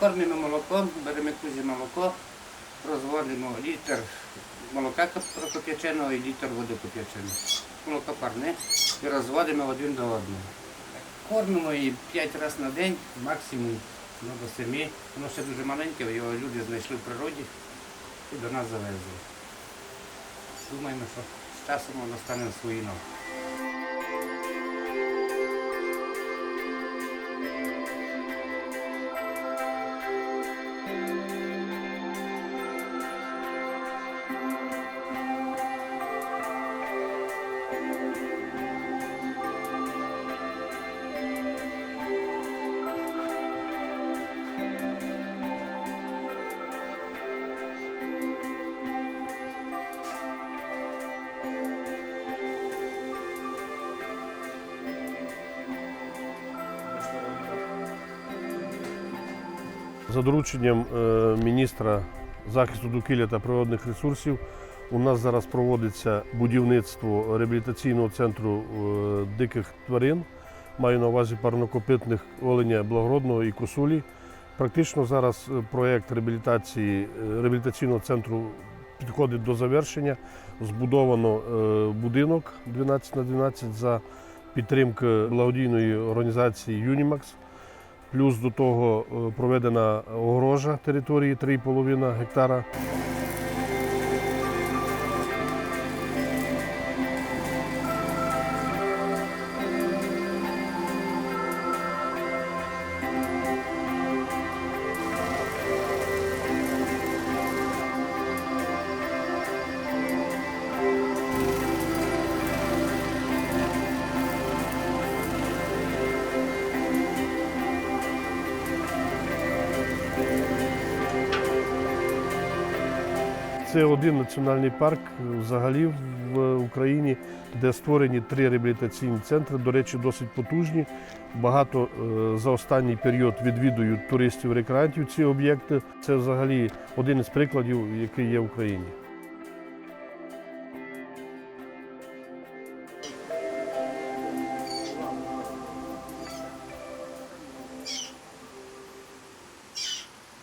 Кормимо молоком, беремо кузі молоко, розводимо літр молока коп- кип'яченого і літр води кип'яченої. Молоко парне і розводимо один до одного. Кормимо її 5 разів на день, максимум ну, до 7. Воно ще дуже маленьке, його люди знайшли в природі і до нас завезли. Думаємо, що з часом воно стане на За дорученням е, міністра захисту довкілля та природних ресурсів у нас зараз проводиться будівництво реабілітаційного центру е, диких тварин. Маю на увазі парнокопитних оленя благородного і косулі. Практично зараз е, проєкт реабілітації реабілітаційного центру підходить до завершення. Збудовано будинок 12 на 12 за підтримки благодійної організації Юнімакс. Плюс до того е, проведена огорожа території 3,5 гектара. Це один національний парк е, взагалі в Україні, де створені три реабілітаційні центри. До речі, досить потужні. Багато е, за останній період відвідують туристів рекреантів ці об'єкти. Це взагалі один із прикладів, який є в Україні.